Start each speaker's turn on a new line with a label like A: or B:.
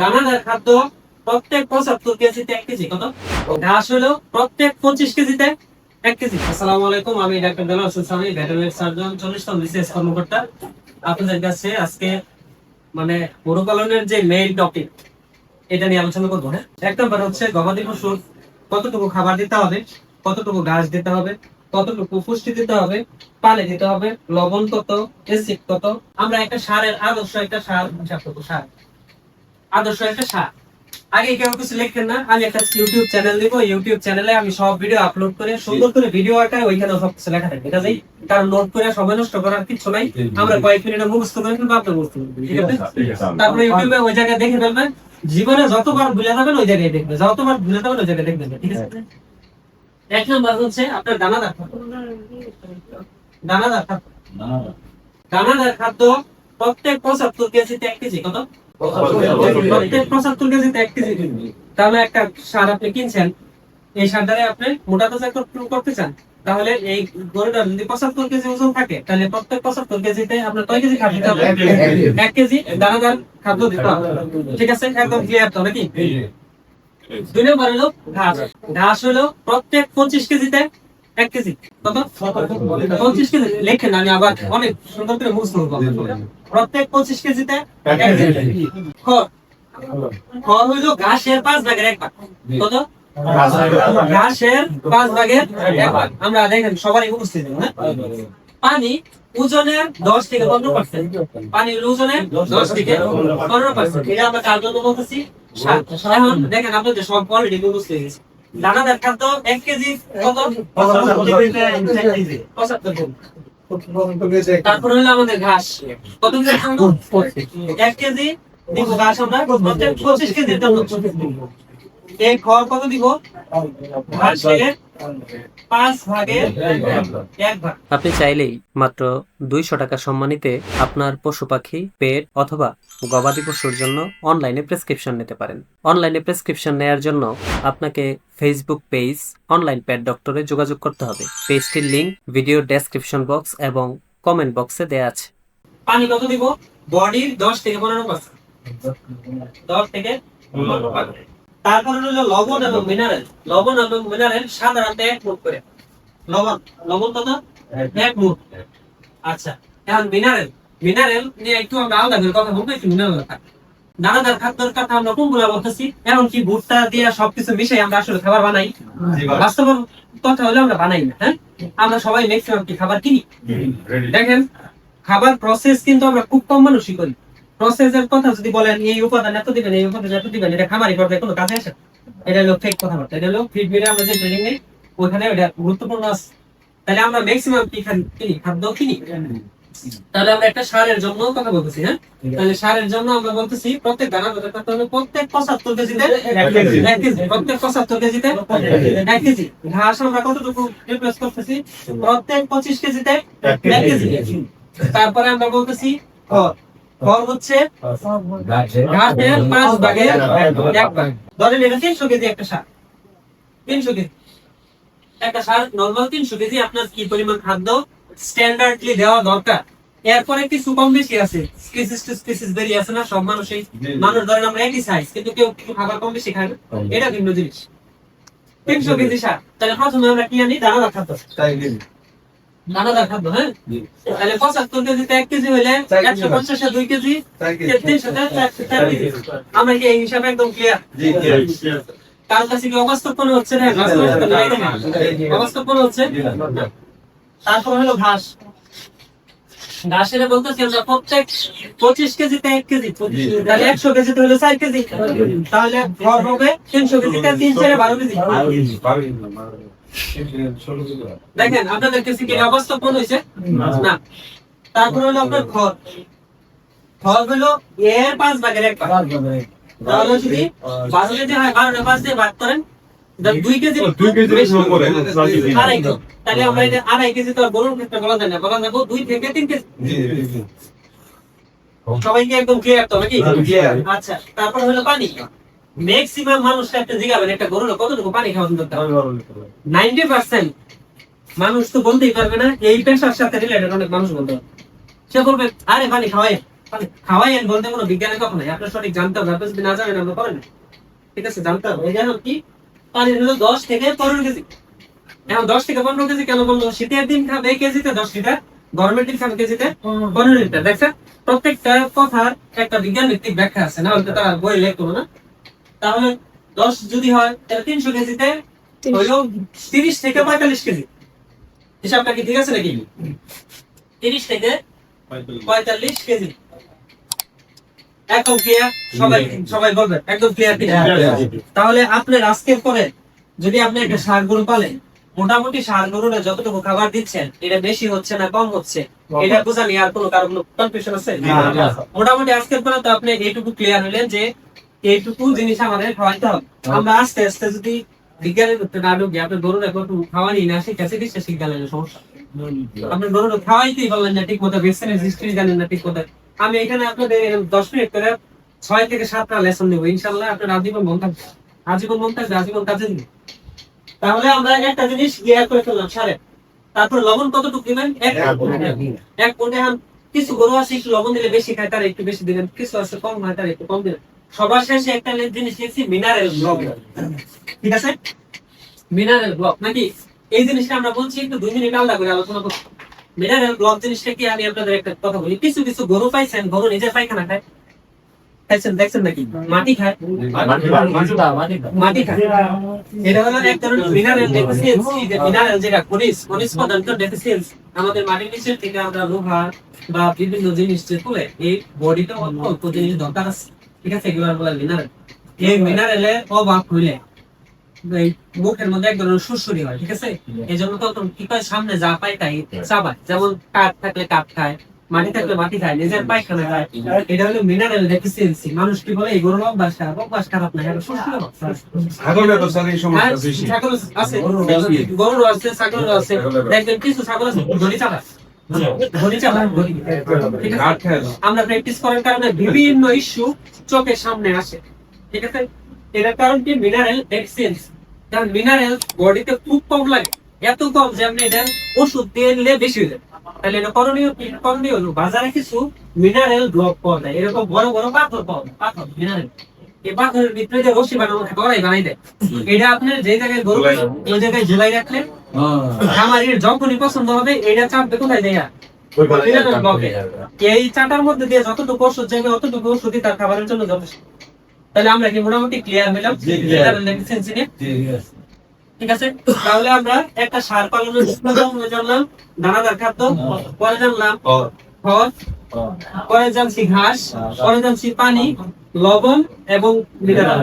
A: দানাদার খাদ্য প্রত্যেক পঁচাত্তর কেজিতে এক কেজি, কত? ঘাস হলো প্রত্যেক পঁচিশ কেজিতে এক কেজি। আসসালামু আলাইকুম, আমি ডাক্তার দেলার হোসেন সামি ভেটেরিনারি সার্জন, চল্লিশতম বিশেষ কর্মকর্তা। আপনাদের কাছে আজকে মানে গরু পালনের যে মেইন টপিক এটা নিয়ে আলোচনা করব হ্যাঁ? এক নম্বর হচ্ছে গবাদি পশুর কতটুকু খাবার দিতে হবে, কতটুকু ঘাস দিতে হবে, কতটুকু পুষ্টি দিতে হবে, পানি দিতে হবে, লবণ কত, এসিড কত। আমরা একটা সারের আদর্শ একটা সার হিসাব করব, সার। আদর্শ একটা সার আগে কেউ কিছু লিখতেন না আমি একটা ইউটিউব চ্যানেল দিব ইউটিউব চ্যানেলে আমি সব ভিডিও আপলোড করে সুন্দর করে ভিডিও আকারে ওইখানে সব কিছু লেখা থাকে এটা যাই কারণ নোট করে সময় নষ্ট করার কিছু নাই আমরা কয়েক মিনিটে মুখস্থ করে ফেলব আপনি মুখস্থ ঠিক আছে? তারপরে ইউটিউবে ওই জায়গায় দেখে ফেলবেন জীবনে যতবার ভুলে যাবেন ওই জায়গায় দেখবেন যতবার ভুলে যাবেন ওই জায়গায় দেখবেন ঠিক আছে? এক নম্বর হচ্ছে আপনার দানাদার খাদ্য। দানাদার খাদ্য। দানাদার খাদ্য প্রত্যেক পঁচাত্তর কেজিতে এক কেজি কত? প্রত্যেক পঁচাত্তর কেজিতে এক কেজি তাহলে একটা সার আপনি কিনছেন এই সার দ্বারা আপনি মোটা তাজা করতে চান তাহলে এই গরুটার যদি পঁচাত্তর কেজি ওজন থাকে তাহলে প্রত্যেক পঁচাত্তর কেজিতে আপনার কয় কেজি খাদ্য দিতে হবে
B: এক কেজি।
A: দানাদার খাদ্য দিতে হবে ঠিক আছে একদম ক্লিয়ার তো নাকি দুই নম্বর হলো ঘাস ঘাস হলো প্রত্যেক পঁচিশ কেজিতে এক কেজি। কত পঁচিশ কেজি। লেখেন আমি আবার অনেক সুন্দর করে করব প্রত্যেক পঁচিশ কেজিতে খড় খড় ঘাসের পাঁচ ভাগের এক ভাগ। কত? ঘাসের পাঁচ ভাগের এক ভাগ। আমরা দেখেন সবারই উপস্থিত হ্যাঁ? পানি ওজনের দশ থেকে পনেরো পার্সেন্ট পানির ওজনের দশ থেকে পনেরো পার্সেন্ট এটা আমরা কার জন্য বলতেছি দেখেন আপনাদের সব অলরেডি হয়ে গেছে দানাদার খাদ্য এক কেজি কত? পঁচাত্তর। তারপর হলো আমাদের ঘাস। কত কেজি এক কেজি দিব ঘাস আমরা। পঁচিশ। কেজির এই খড় কত দিব?
C: আপনি চাইলেই মাত্র দুইশো টাকা সম্মানিতে আপনার পশু পাখি পেট অথবা গবাদি পশুর জন্য অনলাইনে প্রেসক্রিপশন নিতে পারেন। অনলাইনে প্রেসক্রিপশন নেয়ার জন্য আপনাকে ফেসবুক পেজ অনলাইন প্যাড ডক্টরে যোগাযোগ করতে হবে। পেজটির লিংক ভিডিও ডেসক্রিপশন বক্স এবং কমেন্ট বক্সে দেয়া আছে।
A: পানি কত দিব? বডির দশ থেকে পনেরো পার্সেন্ট দশ থেকে পনেরো percent। তারপরে হলো লবণ এবং মিনারেল লবণ এবং মিনারেল সাধারণত এক মুঠ করে। লবণ লবণ কত? এক মুঠ। আচ্ছা এখন মিনারেল মিনারেল নিয়ে একটু আমরা আলাদা করে কথা বলব একটু মিনারেল খাদ্যের কথা আমরা কোনগুলো বলতেছি? এমনকি ভুট্টা দিয়ে সবকিছু মিশাই আমরা আসলে খাবার বানাই? বাস্তব কথা হলে আমরা বানাই না হ্যাঁ? আমরা সবাই ম্যাক্সিমাম কি খাবার কিনি? দেখেন খাবার প্রসেস কিন্তু আমরা খুব কম মানুষই করি। প্রসেসের কথা যদি বলেন এই উপাদান এত দিবেন এই উপাদান এত দিবেন এটা খামারি করবে কোনো কাজে আসে। এটা হলো ফেক কথাবার্তা এটা হলো ফিড মিলে আমরা যে ট্রেনিং নেই ওইখানে ওটা গুরুত্বপূর্ণ আছে। তাহলে আমরা ম্যাক্সিমাম কি খান- কিনি খাদ্য কিনি তাহলে আমরা একটা সারের জন্য কথা বলতেছি হ্যাঁ? তাহলে সারের জন্য আমরা বলতেছি প্রত্যেক দানা করতে হবে প্রত্যেক পঁচাত্তর কেজিতে প্রত্যেক পঁচাত্তর কেজিতে এক কেজি। ঘাস আমরা কতটুকু রিপ্লেস করতেছি? প্রত্যেক পঁচিশ কেজিতে এক কেজি। তারপরে আমরা বলতেছি খড় খড় হচ্ছে ঘাসের পাঁচ ভাগের এক ভাগ। ধরেন এটা তিনশো কেজি একটা সার। তিনশো কেজি একটা সার নর্মাল তিনশো কেজি আপনার কি পরিমাণ খাদ্য স্ট্যান্ডার্ডলি দেওয়া দরকার। এরপরে কিছু কম বেশি আছে। স্পিসিস টু স্পিসিস বেরিয়ে আছে না সব মানুষই মানুষ ধরেন আমরা একই সাইজ কিন্তু কেউ কিছু খাবার কম বেশি খায় না। এটা ভিন্ন জিনিস। তিনশো কেজি সার। তাহলে প্রথমে আমরা কি আনি? দানাদার খাদ্য। খাদ্য হ্যাঁ? তাহলে পঁচাত্তর কেজিতে এক কেজি
B: কেজি
A: একশো। পঞ্চাশে দুই কেজি আমরা কি এই হিসাবে একদম ক্লিয়ার কার কাছে কি অবাস্তব মনে হচ্ছে না? অবাস্তব মনে হচ্ছে? তারপর হলো ঘাস। ঘাসের বলতেছি আমরা প্রত্যেক পঁচিশ কেজিতে এক কেজি। তাহলে একশো কেজিতে হলো চার কেজি। তাহলে ঘর হবে তিনশো কেজিতে তিন চারে বারো কেজি। দেখেন আপনাদের কাছে কি অবাস্তব মনে হয়েছে? না। তারপর হলো আপনার ঘর। ঘর হলো এর পাঁচ ভাগের এক ভাগ। তাহলে যদি বারো কেজি হয় বারোটা পাঁচ দিয়ে ভাগ করেন। দুই কেজি। আড়াই কেজি তাহলে আমরা এটা আড়াই কেজি তো গরুর ক্ষেত্রে বলা যায় না। বলা যাব দুই থেকে তিন কেজি সবাইকে একদম ক্লিয়ার তো নাকি আচ্ছা তারপর হলো পানি। ম্যাক্সিমাম মানুষটা একটা জিগাবেন, একটা গরুর কতটুকু পানি খাওয়া দরকার নাইনটি পার্সেন্ট। মানুষ তো বলতেই পারবে না, এই পেশার সাথে রিলেটেড অনেক মানুষ বলতে সে বলবে, আরে, পানি খাওয়াই বলতে কোনো আপনার সঠিক জানতে হবে, আপনি না জানেন আমরা ঠিক আছে, জানতে হবে। এই কি? হলো দশ থেকে পনেরো কেজি। এখন দশ থেকে পনেরো কেজি কেন বলল? শীতের দিন খাবে কেজিতে দশ লিটার, গরমের দিন খাবে কেজিতে পনেরো লিটার। দেখছেন? প্রত্যেকটা কথার একটা বিজ্ঞান ভিত্তিক ব্যাখ্যা আছে, না হলে তারা বই লেখতো না। তাহলে দশ যদি হয় তাহলে তিনশো কেজিতে হইল তিরিশ থেকে পঁয়তাল্লিশ কেজি। হিসাবটা কি ঠিক আছে নাকি? তিরিশ থেকে পঁয়তাল্লিশ কেজি। একদম ক্লিয়ার সবাই সবাই বলবেন একদম ক্লিয়ার তাহলে আপনার আজকের পরে যদি আপনি একটা ষাঁড় গরু পালেন মোটামুটি ষাঁড় গরুরা যতটুকু খাবার দিচ্ছেন এটা বেশি হচ্ছে না কম হচ্ছে? এটা বোঝা নিয়ে আর কোনো কারও কোনো কনফিউশন আছে? মোটামুটি আজকের পরে তো আপনি এইটুকু ক্লিয়ার হলেন যে এইটুকু জিনিস আমাদের খাওয়াইতে হবে। আমরা আস্তে আস্তে যদি বিজ্ঞানের করতে না ঢুকি আপনি গরুর একটু খাওয়ানি না শিখাচ্ছে দিচ্ছে শিখালেন সমস্যা। আপনি গরুর খাওয়াইতেই পারলেন না ঠিক মতো ভ্যাকসিনের হিস্ট্রি জানেন না ঠিক মতো আমি এখানে আপনাদের দশ মিনিট করে ছয় থেকে সাতটা লেসন দেবো ইনশাল্লাহ আপনার আজীবন মন থাকবে। আজীবন মন থাকবে আজীবন কাজে দিবে। তাহলে আমরা একটা জিনিস ক্লিয়ার করে ফেললাম সারে তারপর লবণ কতটুকু দিবেন? এক। এক এখন কিছু গরু আছে একটু লবণ দিলে বেশি খায় তারা একটু বেশি দিবেন। কিছু আছে কম হয় তারা একটু কম দিবেন। সবার শেষে একটা জিনিস লিখছি মিনারেল ব্লক। ঠিক আছে? Mineral block. নাকি এই জিনিসটা আমরা বলছি একটু দুই মিনিট আলাদা করে আলোচনা করছি। মিনারেল ব্লক জিনিসটা কি? আমি আপনাদের একটা কথা বলি। কিছু কিছু গরু পাইছেন গরু পায়খানা খায়। খাইছেন দেখছেন নাকি? মাটি খায়। মাটি খায়। এটা হলো এক ধরনের মিনারেল ডেফিসিয়েন্সি যে মিনারেল যেটা খনিজ খনিজ পদার্থ ডেফিসিয়েন্সি আমাদের মাটির নিচের থেকে আমরা লোহা বা বিভিন্ন জিনিস যে তুলে এই বডিটা অল্প অল্প জিনিস দরকার আছে। ঠিক আছে এগুলো বলে মিনারেল এই মিনারেলের অভাব হইলে। এই মুখের মধ্যে এক ধরনের সুরসুরি হয় ঠিক আছে? এই জন্য তখন কি করে সামনে যা পায় তাই চাবায়। যেমন কাঠ থাকলে কাঠ খায় মাটি থাকলে মাটি খায় নিজের পায়খানা খায়। এটা হলো মিনারেল ডেফিসিয়েন্সি মানুষ কি বলে এই গরুর অভ্যাস খারাপ অভ্যাস খারাপ না এটা অভ্যাস।
B: ছাগলের তো এই সমস্যা বেশি।
A: ছাগল আছে গরু আছে ছাগল আছে। দেখবেন কিছু ছাগল আছে ধরি চালায়
B: ঘাট খেয়ে
A: আমরা প্র্যাকটিস করার কারণে বিভিন্ন ইস্যু চোখের সামনে আসে ঠিক আছে? এটার কারণ কি? মিনারেল এক্সচেঞ্জ কারণ মিনারেল বডিতে খুব কম লাগে এত কম যে আপনি এটা ওষুধ দিয়ে নিলে বেশি হয়ে যাবে। তাহলে এটা করণীয় কি? করণীয় হলো বাজারে কিছু মিনারেল ব্লক পাওয়া যায়। এরকম বড় বড় পাথর পাওয়া যায় পাথর মিনারেল এই পাথরের ভিতরে যে রশি বানানো থাকে ওরাই বানাই দেয়। এটা আপনার যে জায়গায় গরু ওই জায়গায় ঝুলাই রাখলেন খামারির যখনই পছন্দ হবে এটা চাপবে কোথায় দেয়া? এই চাটার মধ্যে দিয়ে যতটুকু ওষুধ যাবে অতটুকু ওষুধই তার খাবারের জন্য যথেষ্ট। তাহলে আমরা কি মোটামুটি ক্লিয়ার হলাম ঠিক আছে? তাহলে আমরা একটা সার পালনের জানলাম। দানাদার খাদ্য পরে জানলাম খড় পরে জানছি ঘাস পরে জানছি পানি লবণ এবং মিনারেল